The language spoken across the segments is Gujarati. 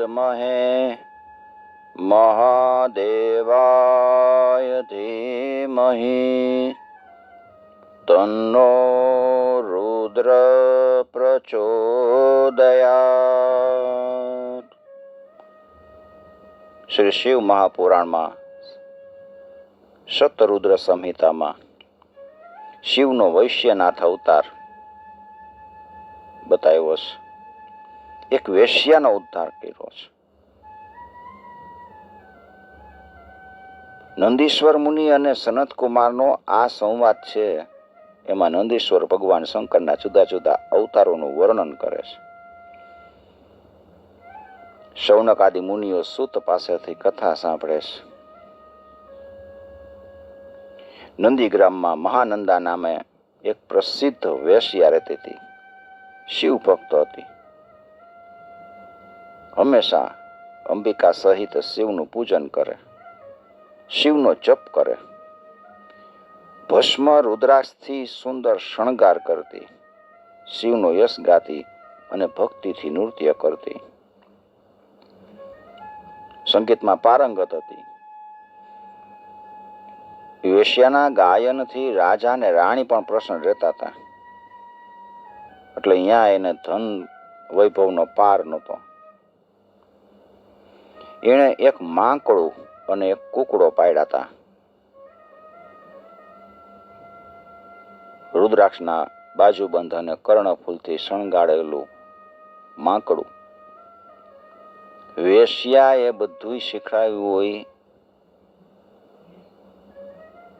વિદ્મહે મહાદેવાય ધીમહિ તન્નો રુદ્ર પ્રચોદયા શ્રી શિવ મહાપુરાણમાં સતરુદ્ર સંહિતામાં શિવનો વૈશ્યનાથ અવતાર બતાવ્યો છે એક વેશ્યાનો ઉદ્ધાર કર્યો છે. નંદીશ્વર મુનિ અને સનત કુમારનો આ સંવાદ છે, એમાં નંદીશ્વર ભગવાન શંકરના જુદા જુદા અવતારોનું વર્ણન કરે છે. શૌનક આદિ મુનિઓ સુત પાસેથી કથા સાંભળે છે. નંદીગ્રામમાં મહાનંદા નામે એક પ્રસિદ્ધ વેશ્યા રહેતી હતી. શિવ ભક્ત હતી. હંમેશા અંબિકા સહિત શિવનું પૂજન કરે, શિવનો જપ કરે, ભસ્મ રુદ્રાક્ષથી સુંદર શણગાર કરતી, શિવનો યશ ગાતી અને ભક્તિથી નૃત્ય કરતી. સંગીતમાં પારંગત હતી. વેશ્યાના ગાયનથી રાજા અને રાણી પણ પ્રસન્ન રહેતા હતા. એટલે અહીંયા એને ધન વૈભવનો પાર નહોતો. એણે એક માંકડું અને એક કુકડો પાડ્યા હતા. રુદ્રાક્ષના બાજુબંધ અને કર્ણફૂલથી શણગાળેલું માંકડું. વેશ્યા એ બધું શીખડાવ્યું હોય,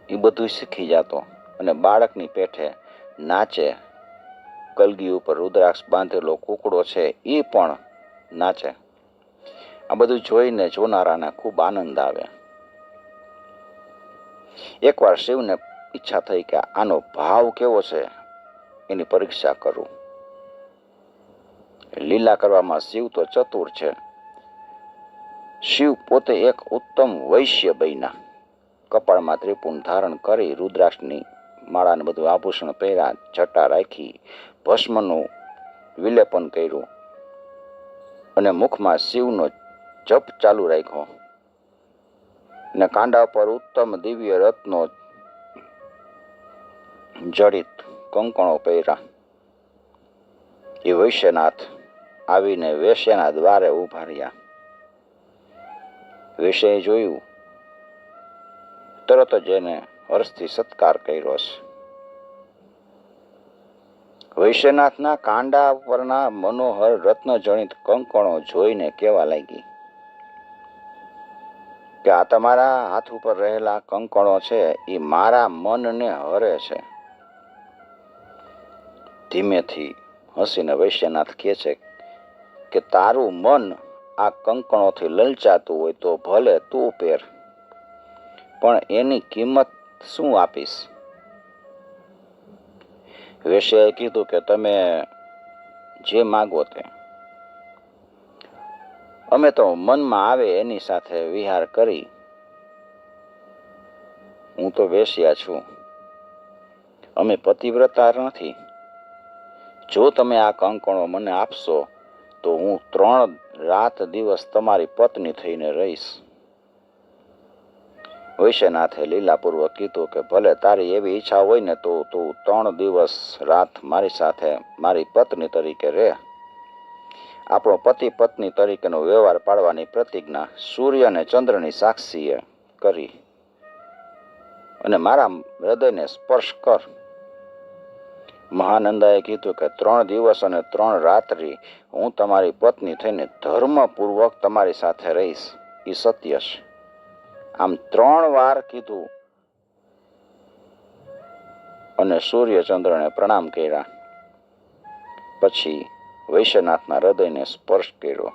એ બધું શીખી જતો અને બાળકની પેઠે નાચે. કલગી ઉપર રુદ્રાક્ષ બાંધેલો કુકડો છે, એ પણ નાચે. આ બધું જોઈને જોનારાને ખૂબ આનંદ આવે. એકવાર શિવને ઈચ્છા થઈ કે આનો ભાવ કેવો છે, એની પરીક્ષા કરું. લીલા કરવામાં શિવ તો ચતુર છે. શિવ પોતે એક ઉત્તમ વૈશ્ય બન્યા. કપાળમાં ત્રિપુણ ધારણ કરી રુદ્રાક્ષની માળાને બધું આભૂષણ પહેર્યા, જટા રાખી, ભસ્મનું વિલેપન કર્યું. અને મુખમાં શિવનો જપ ચાલુ રાખ્યો. ને કાંડા પર ઉત્તમ દિવ્ય રત્નો જડિત કંકણો પહેર્યા. એ વૈશ્યનાથ આવીને વૈશ્યના દ્વારે ઊભા રહ્યા. વિષય જોયું, તરત જ એને હર્ષથી સત્કાર કર્યો છે. વૈશ્યનાથના કાંડા પરના મનોહર રત્નજણિત કંકણો જોઈને કેવા લાગી કે આ તમારા હાથ ઉપર રહેલા કંકણો છે, એ મારા મનને હરે છે. ધીમેથી હસીને વૈશ્યનાથ કહે છે કે તારું મન આ કંકણોથી લલચાતું હોય તો ભલે તું પહેર પણ એની કિંમત શું આપીશ? વૈશ્યએ કીધું કે તમે જે માગો તે. અમે તો મનમાં આવે એની સાથે વિહાર કરી. હું તો વેશ્યા છું. અમે પતિવ્રતા નથી. જો તમે આ કંકણો મને આપશો, તો હું ત્રણ રાત દિવસ તમારી પત્ની થઈને રહીશ. વૈશ્યનાથે લીલાપૂર્વક કીધું કે ભલે તારી એવી ઈચ્છા હોય ને તો તું ત્રણ દિવસ રાત મારી સાથે મારી પત્ની તરીકે રહે આપણો પતિ પત્ની તરીકેનો વ્યવહાર પાડવાની પ્રતિજ્ઞા સૂર્ય અને ચંદ્રની સાક્ષીએ કરી. અને મારા હૃદયને સ્પર્શ કર. મહાનંદાએ કીધું કે ત્રણ દિવસ અને ત્રણ રાત્રિ હું તમારી પત્ની થઈને ધર્મપૂર્વક તમારી સાથે રહીશ. એ સત્ય છે. આમ ત્રણ વાર કીધું. અને સૂર્યચંદ્રને પ્રણામ કર્યા. પછી વૈશ્યનાથના હૃદયને સ્પર્શ કર્યો.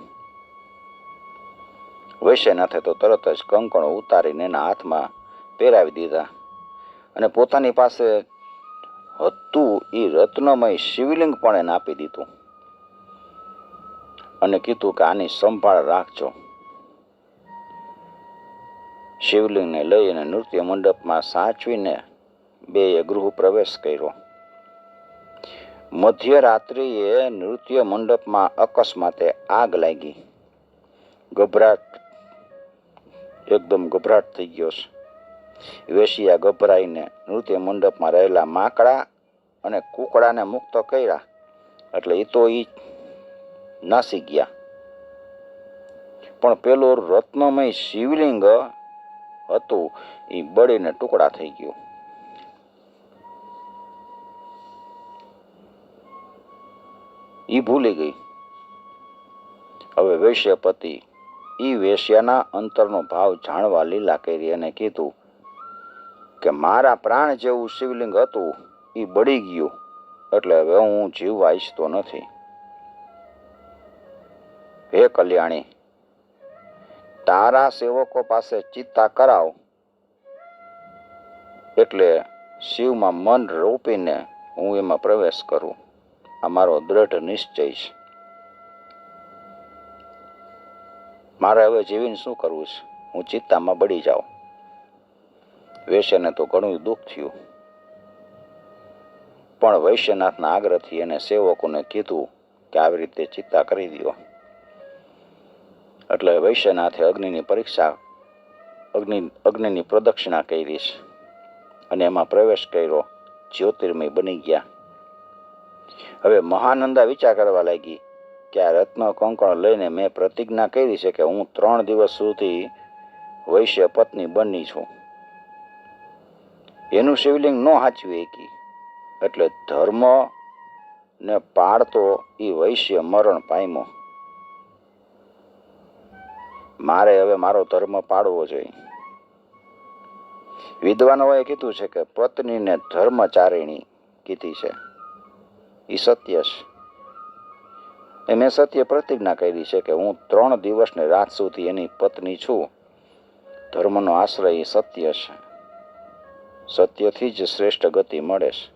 વૈશ્યનાથે તો તરત જ કંકણો ઉતારીને એના હાથમાં પહેરાવી દીધા અને પોતાની પાસે હતું એ રત્નમય શિવલિંગ પણ એને આપી દીધું અને કીધું કે આની સંભાળ રાખજો. શિવલિંગને લઈ અને નૃત્ય મંડપમાં સાચવીને બે ગૃહ પ્રવેશ કર્યો. મધ્યરાત્રિએ નૃત્ય મંડપમાં અકસ્માતે આગ લાગી. ગભરાટ, એકદમ ગભરાટ થઈ ગયો છે. વેશિયા ગભરાઈને નૃત્ય મંડપમાં રહેલા માકડા અને કૂકડાને મુક્ત કર્યા. એટલે એ તો એ નાસી ગયા. પણ પેલું રત્નમય શિવલિંગ હતું એ બળીને ટુકડા થઈ ગયું. એ ભૂલી ગઈ. હવે વૈશ્યપતિ ઈ વેશ્યાના અંતરનો ભાવ જાણવા લીલા કરી અને કીધું કે મારા પ્રાણ જેવું શિવલિંગ હતું એ બળી ગયું, એટલે હવે હું જીવવા ઈચ્છતો નથી. હે કલ્યાણી, તારા સેવકો પાસે ચિત્તા કરાવ, એટલે શિવમાં મન રોપીને હું એમાં પ્રવેશ કરું. આ મારો દ્રઢ નિશ્ચય છે. મારે હવે જીવીને શું કરવું છે? હું ચિત્તામાં બળી જાઉં. વેશ્યને તો ઘણું દુઃખ થયું. પણ વૈશ્યનાથના આગ્રહથી એને સેવકોને કીધું કે આવી રીતે ચિત્તા કરી દો એટલે વૈશ્યનાથે અગ્નિની પરીક્ષા, અગ્નિ, અગ્નિની પ્રદક્ષિણા કરી છે. અને એમાં પ્રવેશ કર્યો જ્યોતિર્મય બની ગયા. હવે મહાનંદા વિચાર કરવા લાગી કે આ રત્ન કંકણ લઈને મેં પ્રતિજ્ઞા કરી છે કે હું ત્રણ દિવસ સુધી વૈશ્ય પત્ની બની છું. એનું શિવલિંગ ન હાચવી એકી એટલે ધર્મ ને પાળતો એ વૈશ્ય મરણ પામ્યો. મારે હવે મારો ધર્મ પાળવો જોઈએ. વિદ્વાનોએ કીધું છે કે પત્નીને ધર્મચારિણી કીધી છે. એ સત્ય છે. એ મેં સત્ય પ્રતિજ્ઞા કરી છે કે હું ત્રણ દિવસને રાત સુધી એની પત્ની છું. ધર્મનો આશ્રય એ સત્ય છે. સત્યથી જ શ્રેષ્ઠ ગતિ મળે છે.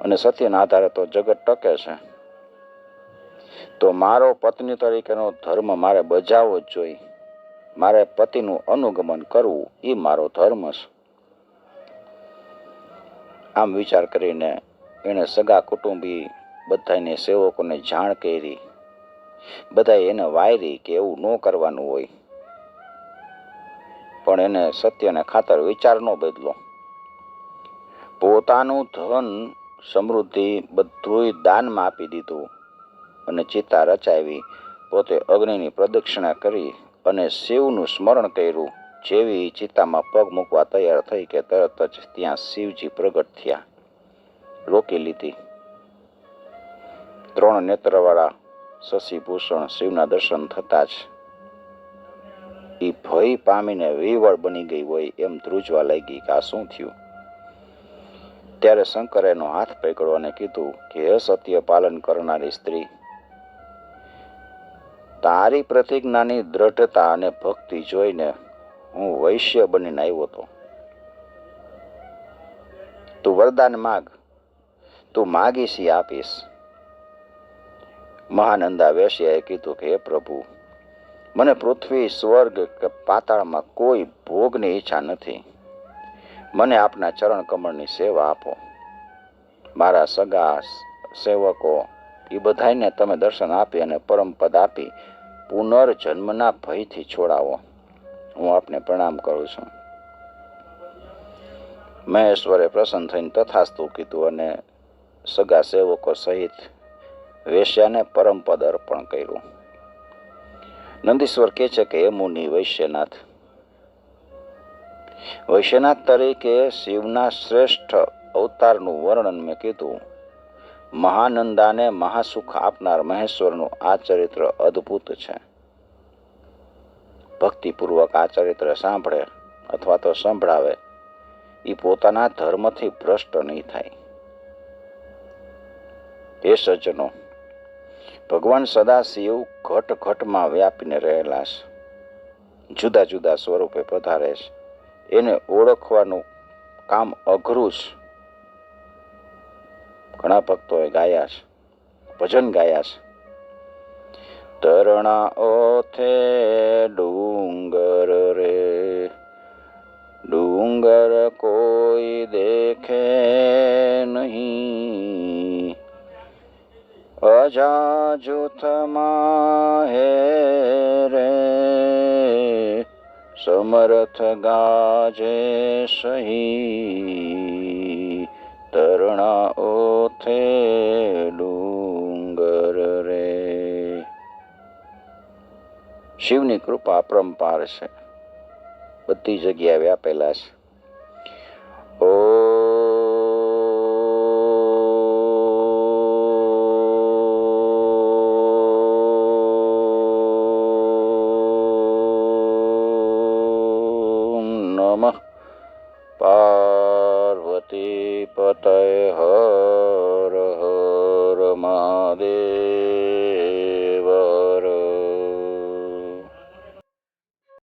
અને સત્યના આધારે તો જગત ટકે છે. તો મારો પત્ની તરીકેનો ધર્મ મારે બજાવવો જ જોઈએ. મારે પતિનું અનુગમન કરવું એ મારો ધર્મ છે. આમ વિચાર કરીને એણે સગા કુટુંબી બધાને સેવકોને જાણ કરી. બધાએ એને વાયરી કે એવું ન કરવાનું હોય. પણ એને સત્યને ખાતર વિચાર ન બદલો. પોતાનું ધન સમૃદ્ધિ બધુંય દાનમાં આપી દીધું અને ચિત્તા રચાવી પોતે અગ્નિની પ્રદક્ષિણા કરી અને શિવનું સ્મરણ કર્યું. જેવી ચિત્તામાં પગ મૂકવા તૈયાર થઈ કે તરત જ ત્યાં શિવજી પ્રગટ થયા. રોકી લીધી. ત્રણ નેત્રવાળા શશિભૂષણ શિવના દર્શન થતા જ એ ભય પામીને વિવળ બની ગઈ હોય એમ ધ્રુજવા લાગી કે આ શું થયું? ત્યારે શંકરે એનો હાથ પકડ્યો કીધું કે, હે સત્ય પાલન કરનારી સ્ત્રી, તારી પ્રતિજ્ઞાની દ્રઢતા અને ભક્તિ જોઈને હું વૈશ્ય બનીને આવ્યો હતો તું વરદાન માગ. તું માગીશ આપીશ. મહાનંદા વેશ્યાએ કીધું કે, હે પ્રભુ, મને પૃથ્વી, સ્વર્ગ કે પાતાળમાં કોઈ ભોગની ઈચ્છા નથી. મને આપના ચરણ કમળની સેવા આપો. મારા સગા, સેવકો એ બધાને તમે દર્શન આપી અને પરમપદ આપી પુનર્જન્મના ભયથી છોડાવો. હું આપને પ્રણામ કરું છું. મહેશ્વરે પ્રસન્ન થઈને તથાસ્તુ કીધું અને સગા સેવકો સહિત વેશ્યાને પરમપદ અર્પણ કર્યું. નંદીશ્વર કહે છે કે મુનિ વૈશ્યનાથ વૈશ્યનાથ તરીકે શિવના શ્રેષ્ઠ અવતારનું વર્ણન મેં કીધું. મહાનંદાને મહાસુખ આપનાર મહેશ્વરનું આ ચરિત્ર અદ્ભુત છે. ભક્તિપૂર્વક આ ચરિત્ર સાંભળે અથવા તો સંભળાવે એ પોતાના ધર્મથી ભ્રષ્ટ નહીં થાય. હે સજ્જનો. ભગવાન સદાશિવ ઘટ ઘટમાં વ્યાપીને રહેલા છે. જુદા જુદા સ્વરૂપે પધારે છે. એને ઓળખવાનું કામ અઘરું છે. ઘણા ભક્તોએ ગાયા છે. ભજન ગાયા છે. તરણા ઓથે ડુંગર પ્રજા જૂથમાં હે રે સમર્થ ગાજે સહી તરણા ઓથે ડુંગર રે શિવની કૃપા પરંપાર છે. બધી જગ્યાએ વ્યાપેલા છે.